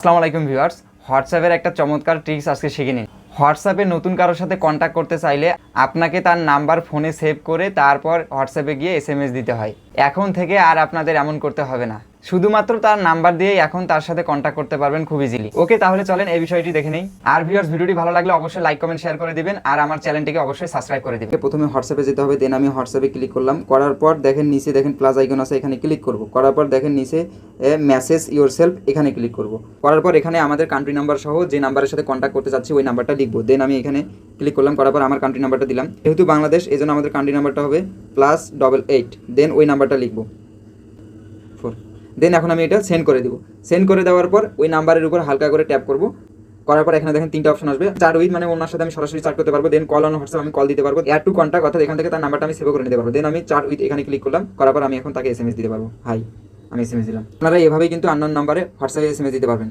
আসসালামু আলাইকুম ভিউয়ার্স। হোয়াটসঅ্যাপের একটা চমৎকার ট্রিক্স আজকে শিখে নিন হোয়াটসঅ্যাপে নতুন কারোর সাথে কন্ট্যাক্ট করতে চাইলে আপনাকে তার নাম্বার ফোনে সেভ করে তারপর হোয়াটসঅ্যাপে গিয়ে এস দিতে হয়। এখন থেকে আর আপনাদের এমন করতে হবে না। শুধুমাত্র তার নাম্বার দিয়েই এখন তার সাথে কন্ট্যাক্ট করতে পারবেন খুব ইজিলি ওকে, তাহলে চলেন এই বিষয়টি দেখে নেই। আর ভিউয়ার্স ভিডিওটি ভালো লাগলে অবশ্যই লাইক কমেন্ট শেয়ার করে দিবেন আর আমার চ্যানেলটিকে অবশ্যই সাবস্ক্রাইব করে দিবেন। প্রথমে হোয়াটসঅ্যাপে যেতে হবে দেন আমি হোয়াটসঅ্যাপে ক্লিক করলাম। করার পর দেখেন নিচে দেখেন প্লাস আইকন আছে, এখানে ক্লিক করব। করার পর দেখেন নিচে মেসেজ ইওর সেলফ এখানে ক্লিক করব। করার পর এখানে আমাদের কান্ট্রি নাম্বার সহ যে নাম্বারের সাথে কন্ট্যাক্ট করতে চাচ্ছি, ওই নাম্বারটা লিখব। দেন আমি এখানে ক্লিক করলাম, করার পর আমার কান্ট্রি নাম্বারটা দিলাম। যেহেতু বাংলাদেশ এই জন্য আমাদের কান্ট্রি নাম্বারটা হবে প্লাস ডবল এইট দেন ওই নাম্বারটা লিখব। ফোর দেন এখন আমি এটা সেন্ড করে দেবো। সেন্ড করে দেওয়ার পর ওই নাম্বারের উপর হালকা করে ট্যাপ করব। করার পর এখানে দেখেন তিনটা অপশন আসবে। চার উইথ মানে ওনার সাথে আমি সরাসরি চার্ট করতে পারব। দেন কল অন হোয়াটসঅ্যাপ আমি কল দিতে পারব। এয়ার টু কন্ট্যাক্ট অর্থাৎ এখান থেকে তার নাম্বারটা আমি সেভ করে নিতে পারব। দেন আমি চার উইথ এখানে ক্লিক করলাম। করার পর আমি এখন তাকে এস দিতে পারব। হাই আমি এস দিলাম। আপনারা এভাবেই কিন্তু আননোন নাম্বারে হোয়াটসঅ্যাপে এস দিতে পারবেন।